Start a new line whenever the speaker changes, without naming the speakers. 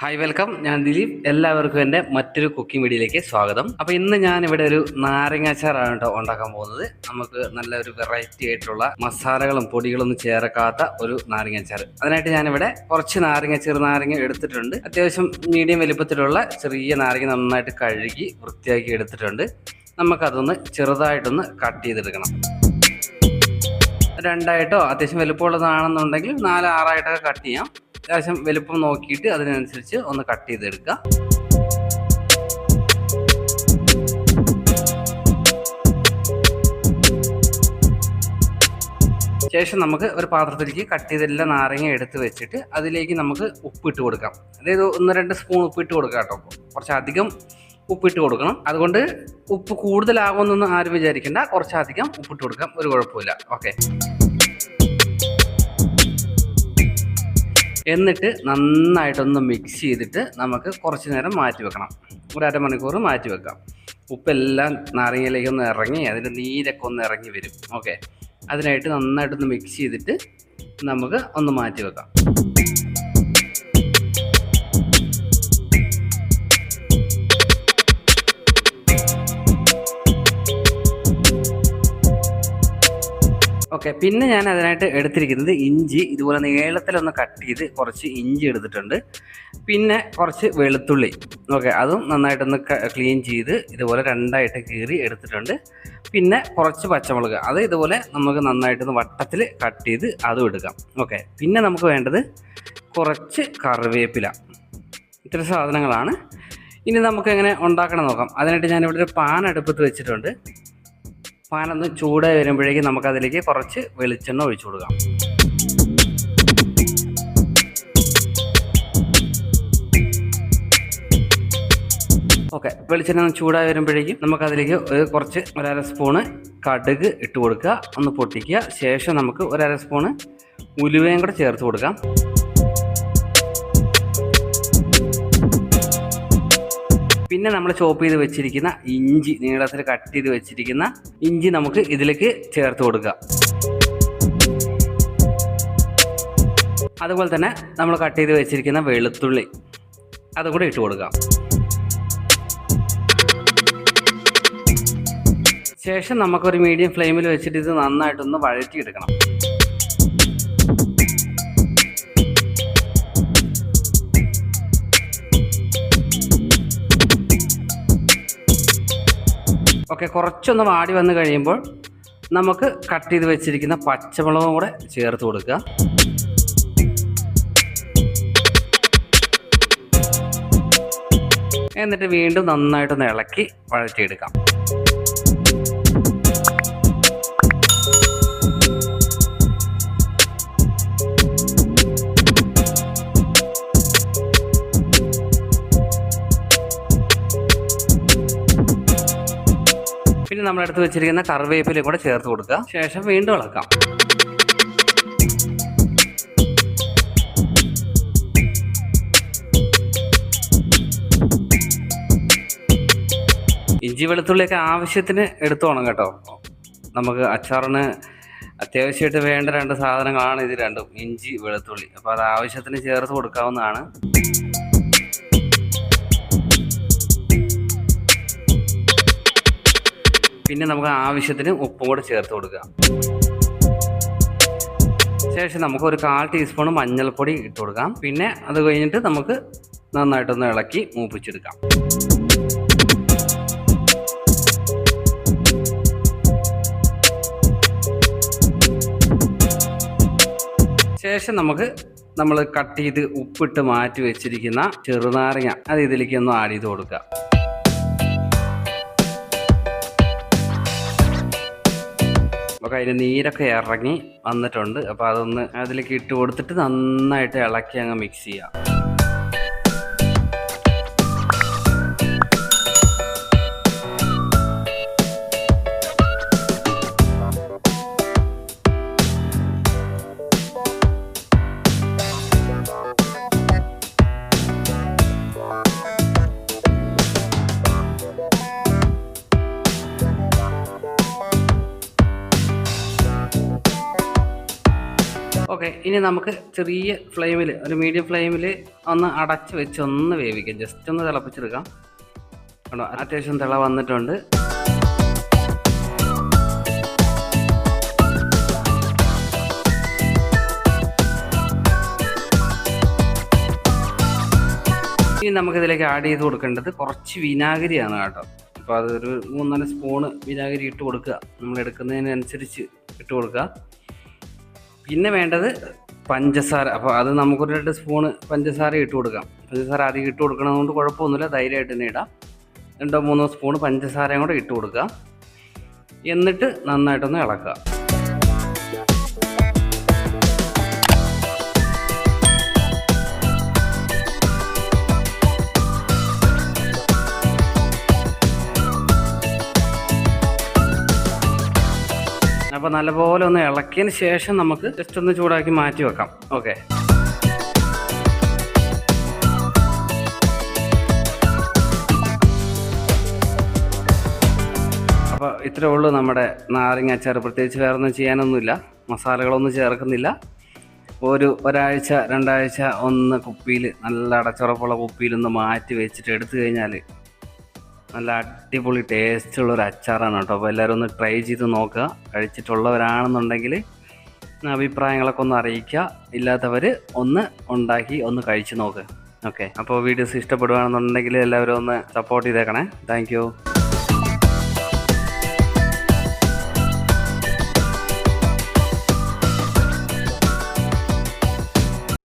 Hi welcome ഞാൻ ദിലീപ്. എല്ലാവർക്കും എന്റെ മറ്റൊരു കുക്കിംഗ് വീഡിയോയിലേക്ക് സ്വാഗതം. അപ്പോൾ ഇന്ന് ഞാൻ ഇവിടെ ഒരു നാരങ്ങാച്ചാറാണ് കേട്ടോ ഉണ്ടാക്കാൻ പോകുന്നത്. നമുക്ക് നല്ലൊരു വെറൈറ്റി ആയിട്ടുള്ള മസാലകളും പൊടികളൊന്നും ചേർക്കാത്ത ഒരു നാരങ്ങാച്ചാർ അതിനായിട്ട് ഞാനിവിടെ കുറച്ച് നാരങ്ങ ചെറുനാരങ്ങ എടുത്തിട്ടുണ്ട്. അത്യാവശ്യം മീഡിയം വലിപ്പത്തിലുള്ള ചെറിയ നാരങ്ങ നന്നായിട്ട് കഴുകി വൃത്തിയാക്കി എടുത്തിട്ടുണ്ട്. നമുക്കതൊന്ന് ചെറുതായിട്ടൊന്ന് കട്ട് ചെയ്തെടുക്കണം. രണ്ടായിട്ടോ അത്യാവശ്യം വലുപ്പമുള്ളതാണെന്നുണ്ടെങ്കിൽ നാല് ആറായിട്ടൊക്കെ കട്ട് ചെയ്യാം. അത്യാവശ്യം വലുപ്പം നോക്കിയിട്ട് അതിനനുസരിച്ച് ഒന്ന് കട്ട് ചെയ്തെടുക്കുക ശേഷം നമുക്ക് ഒരു പാത്രത്തിലേക്ക് കട്ട് ചെയ്തെല്ലാം നാരങ്ങ എടുത്ത് വെച്ചിട്ട് അതിലേക്ക് നമുക്ക് ഉപ്പിട്ട് കൊടുക്കാം. അതായത് ഒന്ന് രണ്ട് സ്പൂൺ ഉപ്പിട്ട് കൊടുക്കാം കേട്ടോ കുറച്ചധികം ഉപ്പിട്ട് കൊടുക്കണം. അതുകൊണ്ട് ഉപ്പ് കൂടുതലാകുമെന്നൊന്നും ആരും വിചാരിക്കേണ്ട. കുറച്ചധികം ഉപ്പിട്ട് കൊടുക്കാം. ഒരു കുഴപ്പമില്ല. ഓക്കെ. എന്നിട്ട് നന്നായിട്ടൊന്ന് മിക്സ് ചെയ്തിട്ട് നമുക്ക് കുറച്ച് നേരം മാറ്റി വെക്കണം. ഒരു അരമണിക്കൂർ മാറ്റി വെക്കാം. ഉപ്പെല്ലാം നാരങ്ങയിലേക്ക് ഒന്ന് ഇറങ്ങി അതിന്റെ നീരൊക്കെ ഒന്ന് ഇറങ്ങി വരും. ഓക്കെ അതിനായിട്ട് നന്നായിട്ടൊന്ന് മിക്സ് ചെയ്തിട്ട് നമുക്ക് ഒന്ന് മാറ്റി വെക്കാം. ഓക്കെ പിന്നെ ഞാൻ അതിനായിട്ട് എടുത്തിരിക്കുന്നത് ഇഞ്ചി. ഇതുപോലെ നീളത്തിലൊന്ന് കട്ട് ചെയ്ത് കുറച്ച് ഇഞ്ചി എടുത്തിട്ടുണ്ട്. പിന്നെ കുറച്ച് വെളുത്തുള്ളി. ഓക്കെ അതും നന്നായിട്ടൊന്ന് ക്ലീൻ ചെയ്ത് ഇതുപോലെ രണ്ടായിട്ട് കീറി എടുത്തിട്ടുണ്ട്. പിന്നെ കുറച്ച് പച്ചമുളക്. അത് ഇതുപോലെ നമുക്ക് നന്നായിട്ടൊന്ന് വട്ടത്തിൽ കട്ട് ചെയ്ത് അതും എടുക്കാം. ഓക്കെ പിന്നെ നമുക്ക് വേണ്ടത് കുറച്ച് കറിവേപ്പില. ഇത്ര സാധനങ്ങളാണ്. ഇനി നമുക്ക് എങ്ങനെ ഉണ്ടാക്കണം നോക്കാം. അതിനായിട്ട് ഞാനിവിടെ ഒരു പാൻ അടുപ്പത്ത് വെച്ചിട്ടുണ്ട്. പാനൊന്ന് ചൂടായി വരുമ്പോഴേക്കും നമുക്കതിലേക്ക് കുറച്ച് വെളിച്ചെണ്ണ ഒഴിച്ചു കൊടുക്കാം. ഓക്കെ വെളിച്ചെണ്ണ ചൂടായി വരുമ്പോഴേക്കും നമുക്കതിലേക്ക് ഒരു കുറച്ച് ഒരര സ്പൂണ് കടുക് ഇട്ട് കൊടുക്കുക. ഒന്ന് പൊട്ടിക്കുക. ശേഷം നമുക്ക് ഒരര സ്പൂണ് ഉലുവയും കൂടെ ചേർത്ത് കൊടുക്കാം. പിന്നെ നമ്മൾ ചോപ്പ് ചെയ്ത് വെച്ചിരിക്കുന്ന ഇഞ്ചി നീളത്തിൽ കട്ട് ചെയ്ത് വെച്ചിരിക്കുന്ന ഇഞ്ചി നമുക്ക് ഇതിലേക്ക് ചേർത്ത് കൊടുക്കുക അതുപോലെ തന്നെ നമ്മൾ കട്ട് ചെയ്ത് വെച്ചിരിക്കുന്ന വെളുത്തുള്ളി അതും കൂടെ ഇട്ട് കൊടുക്കാം. ശേഷം നമുക്കൊരു മീഡിയം ഫ്ലെയിമിൽ വെച്ചിട്ട് ഇത് നന്നായിട്ടൊന്ന് വഴറ്റിയെടുക്കണം. ഓക്കെ കുറച്ചൊന്ന് വാടി വന്ന് കഴിയുമ്പോൾ നമുക്ക് കട്ട് ചെയ്ത് വെച്ചിരിക്കുന്ന പച്ചമുളകും കൂടെ ചേർത്ത് കൊടുക്കുക. എന്നിട്ട് വീണ്ടും നന്നായിട്ടൊന്ന് ഇളക്കി വഴറ്റിയെടുക്കാം. പിന്നെ നമ്മൾ എടുത്ത് വെച്ചിരിക്കുന്ന കറിവേപ്പിലയും കൂടെ ചേർത്ത് കൊടുക്കുക. ശേഷം വീണ്ടും ഇളക്കാം. ഇഞ്ചി വെളുത്തുള്ളിയൊക്കെ ആവശ്യത്തിന് എടുത്തോണം കേട്ടോ. നമുക്ക് അച്ചാറിന് അത്യാവശ്യമായിട്ട് വേണ്ട രണ്ട് സാധനങ്ങളാണ് ഇത് രണ്ടും. ഇഞ്ചി വെളുത്തുള്ളി. അപ്പോൾ അത് ആവശ്യത്തിന് ചേർത്ത് കൊടുക്കാവുന്നതാണ്. പിന്നെ നമുക്ക് ആവശ്യത്തിന് ഉപ്പും കൂടെ ചേർത്ത് കൊടുക്കുക ശേഷം നമുക്ക് ഒരു കാൽ ടീസ്പൂൺ മഞ്ഞൾപ്പൊടി ഇട്ട് കൊടുക്കാം. പിന്നെ അത് കഴിഞ്ഞിട്ട് നമുക്ക് നന്നായിട്ടൊന്ന് ഇളക്കി മൂപ്പിച്ചെടുക്കാം. ശേഷം നമുക്ക് നമ്മൾ കട്ട് ചെയ്ത് ഉപ്പിട്ട് മാറ്റി വെച്ചിരിക്കുന്ന ചെറുനാരങ്ങ അത് ഇതിലേക്ക് ഒന്ന് ആഡ് ചെയ്ത് കൊടുക്കുക അപ്പോൾ അതിന് നീരൊക്കെ ഇറങ്ങി വന്നിട്ടുണ്ട്. അപ്പോൾ അതൊന്ന് അതിലേക്ക് ഇട്ട് കൊടുത്തിട്ട് നന്നായിട്ട് ഇളക്കി അങ്ങ് മിക്സ് ചെയ്യാം. ഓക്കെ ഇനി നമുക്ക് ചെറിയ ഫ്ലെയിമിൽ ഒരു മീഡിയം ഫ്ലെയിമിൽ ഒന്ന് അടച്ച് വെച്ച് ഒന്ന് വേവിക്കാം. ജസ്റ്റ് ഒന്ന് തിളപ്പിച്ചെടുക്കാം. കേട്ടോ അത്യാവശ്യം തിള വന്നിട്ടുണ്ട്. ഇനി നമുക്കിതിലേക്ക് ആഡ് ചെയ്ത് കൊടുക്കേണ്ടത് കുറച്ച് വിനാഗിരിയാണ് കേട്ടോ. അപ്പോൾ അതൊരു മൂന്നാൽ സ്പൂണ് വിനാഗിരി ഇട്ട് കൊടുക്കുക. നമ്മൾ എടുക്കുന്നതിനനുസരിച്ച് ഇട്ട് കൊടുക്കുക. പിന്നെ വേണ്ടത് പഞ്ചസാര. അപ്പോൾ അത് നമുക്കൊരു രണ്ട് സ്പൂണ് പഞ്ചസാര ഇട്ട് കൊടുക്കാം. പഞ്ചസാര അധികം ഇട്ട് കൊടുക്കണതുകൊണ്ട് കുഴപ്പമൊന്നുമില്ല. ധൈര്യമായിട്ട് തന്നെ ഇടാം. രണ്ടോ മൂന്നോ സ്പൂണ് പഞ്ചസാരയും കൂടെ ഇട്ട് കൊടുക്കുക എന്നിട്ട് നന്നായിട്ടൊന്ന് ഇളക്കുക. അപ്പോൾ നല്ലപോലെ ഒന്ന് ഇളക്കിയതിന് ശേഷം നമുക്ക് ജസ്റ്റ് ഒന്ന് ചൂടാക്കി മാറ്റി വെക്കാം. ഓക്കെ അപ്പോൾ ഇത്രേ ഉള്ളൂ നമ്മുടെ നാരങ്ങ അച്ചാർ. പ്രത്യേകിച്ച് വേറെ ഒന്നും ചെയ്യാനൊന്നുമില്ല. മസാലകളൊന്നും ചേർക്കുന്നില്ല. ഒരു ഒരാഴ്ച രണ്ടാഴ്ച ഒന്ന് കുപ്പിയിൽ നല്ല അടച്ചുറപ്പുള്ള കുപ്പിയിൽ ഒന്ന് മാറ്റി വെച്ചിട്ട് എടുത്തു കഴിഞ്ഞാൽ നല്ല അടിപൊളി ടേസ്റ്റുള്ള ഒരു അച്ചാറാണ് കേട്ടോ. അപ്പോൾ എല്ലാവരും ഒന്ന് ട്രൈ ചെയ്ത് നോക്കുക. കഴിച്ചിട്ടുള്ളവരാണെന്നുണ്ടെങ്കിൽ അഭിപ്രായങ്ങളൊക്കെ ഒന്ന് അറിയിക്കുക. ഇല്ലാത്തവർ ഒന്ന് ഉണ്ടാക്കി ഒന്ന് കഴിച്ച് നോക്കുക ഓക്കെ അപ്പോൾ വീഡിയോസ് ഇഷ്ടപ്പെടുകയാണെന്നുണ്ടെങ്കിൽ എല്ലാവരും ഒന്ന് സപ്പോർട്ട് ചെയ്തേക്കണേ. താങ്ക്